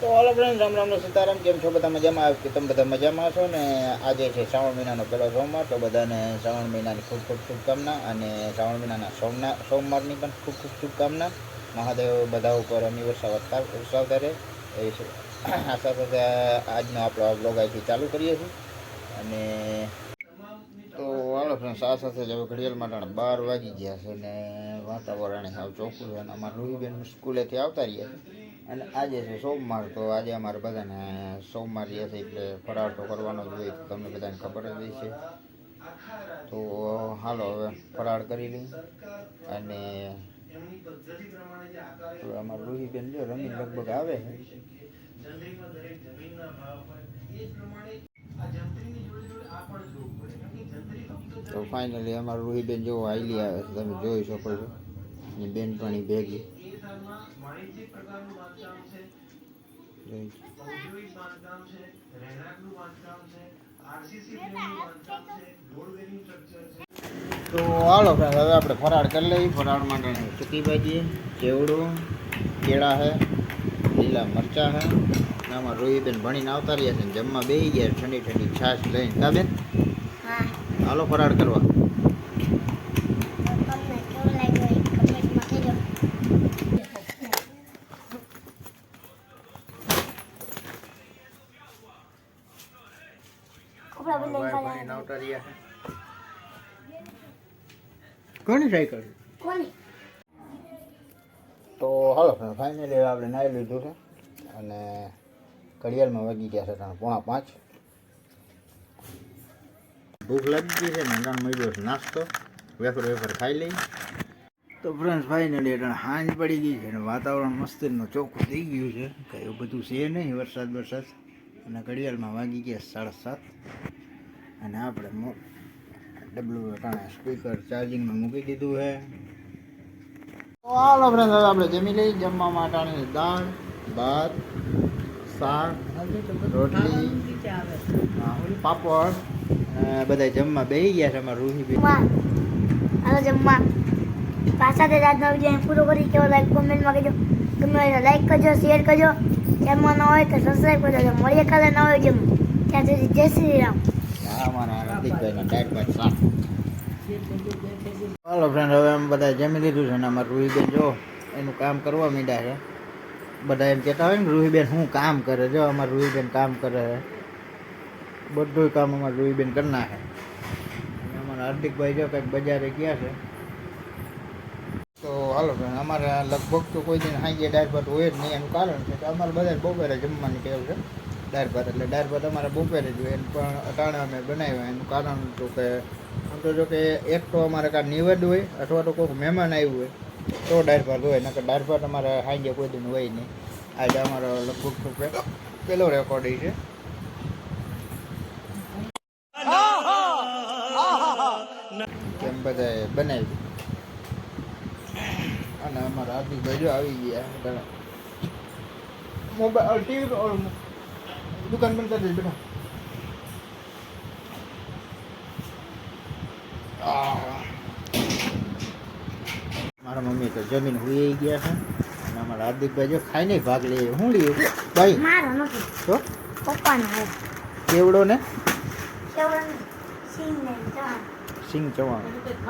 તો ઓલો ફ્રેન્ડ રામ રામ સીતારામ, કેમ છો? બધા મજામાં? આવ્યું કે તમે બધા મજામાં છો? ને આજે છે શ્રાવણ મહિનાનો પહેલો સોમવાર, તો બધાને શ્રાવણ મહિનાની ખૂબ ખૂબ શુભકામના અને શ્રાવણ મહિનાના સોમના સોમવારની પણ ખૂબ ખૂબ શુભકામના. મહાદેવ બધા ઉપર અમી વર્ષા વધતા ઉત્સાવતા રહે. એ આશા સાથે આજનો આપણો બ્લોગ અહીંથી ચાલુ કરીએ છીએ. અને તો હાલો ફ્રેન્ડ આ સાથે જ હવે ઘડિયાળ માટે બાર વાગી ગયા છે ને વાતાવરણ સાવ ચોખ્ખું છે અને અમારા રૂહીબેન સ્કૂલેથી આવતા રહ્યા છે. અને આજે છે સોમવાર, તો આજે અમારે બધાને સોમવાર રહે છે એટલે ફરાળ તો કરવાનો જ હોય તમને બધાને ખબર જ હોય છે તો હાલો હવે ફરાળ કરી લઈ અને અમારા રૂહીબેન જો રમીને લગભગ આવે છે. તો ફાઇનલી અમારું રૂહીબેન જેવો હાઈલી આવે છે, તમે જોઈ શકો છો. બેનપણી ભેગી. જોઈ છે તો હાલો ફ્રેન્ડ હવે આપણે ફરાળ કરી લઈએ ફરાળ માટે સૂકી ભાજી ચેવડો કેળા હે લીલા મરચાં હે આમાં રોહીબેન ભણીને આવતા રહ્યા છે ને જમવા બેસી ગયા ઠંડી ઠંડી છાશ લઈને. કા બેન? હાલો ફરાળ કરવા તમને કેવું લાગ્યું એ કમેન્ટમાં કહેજો કપડા બદલાઈને ભાઈ પાછા ભણીને આવતા રહ્યા છે કોની સાયકલ તો હાલો ફાઇનલી આપણે નાહી લીધું છે. અને ઘડિયાળમાં વાગી ગયા છે ત્રણ પોણા પાંચ. ભૂખ લાગી ગઈ છે ને ત્રણ મળ્યો છે નાસ્તો. વેફર વેફર ખાઈ લઈ. તો ફ્રેન્ડ્સ ફાઇનલી એટલે હાંજ પડી ગઈ છે અને વાતાવરણ મસ્તીનું ચોખ્ખું થઈ ગયું છે. કંઈ એવું બધું છે નહીં વરસાદ વરસાદ. અને ઘડિયાળમાં વાગી ગયા સાડા સાત. અને આપણે ડબલું ટાણે સ્પીકર ચાર્જિંગમાં મૂકી દીધું છે. હાલો ફ્રેન્ડ હવે આપણે જમી લઈ જમવા માટે દાળ, ભાત, શાક, રોટલી, પાપડ બધા જમવા બેસી ગયા છે અમારા રૂહી હાલો જમવા. પાછા તે આજનો વીડિયો પૂરો કરી કેવો લાઈક કોમેન્ટમાં કહેજો હોય લાઈક કરજો શેર કરજો. જમવા ન હોય તો સબસ્ક્રાઈબ કરજો. મળીએ કાલે ન હોય જેમ ત્યાં સુધી જય શ્રી રામ. અમારા હાર્દિકભાઈના ભાત હાલો ફ્રેન્ડ હવે અમે બધા જમી લીધું છે અને અમારે રૂહીબેન જો એનું કામ કરવા માંડ્યા છે. બધા એમ કહેતા હોય ને, રૂહીબેન શું કામ કરે? જો અમારે રૂહીબેન કામ કરે છે. બધું કામ અમારે રૂહીબેન કરી નાખે. અમારા હાર્દિકભાઈ જો કંઈક બજારે ગયા છે. તો હાલો ફ્રેન્ડ અમારે લગભગ તો કોઈ દિન હાઈ ભાત હોય જ નહીં, એનું કારણ છે કે અમારે બધા બપોરે જમવાની ટેવ છે. દાળ ભાત. એટલે દાળ ભાત અમારે બપોરે જોઈએ પણ અટાણે અમે બનાવ્યા. એનું કારણ તો કે, આમ તો જો કે એક તો અમારે કાં નિવેદ હોય, અથવા તો કોઈક મહેમાન આવ્યું હોય, તો દાળ ભાત હોય. નકર દાળ ભાત અમારે હાંગે કોઈ દિન હોય નહીં. આજે અમારો લગભગ પેલો રેકોર્ડિંગ છે. કેમ બધાએ બનાવી અને અમારા હાથી ભાઈઓ આવી ગયા મોબાઈલ, ટીવી દુકાન બંધ કરી દે બેટા મારા મમ્મી તો જમીન હુઈ ગયા છે અને અમારા હાર્દિકભાઈ જો ખાઈ નહીં ભાગ લે હું લ્યો ભાઈ મારો નથી તો પપ્પાનો કેવડો ને કેવડો સિંગ ને સિંગ ચવાણું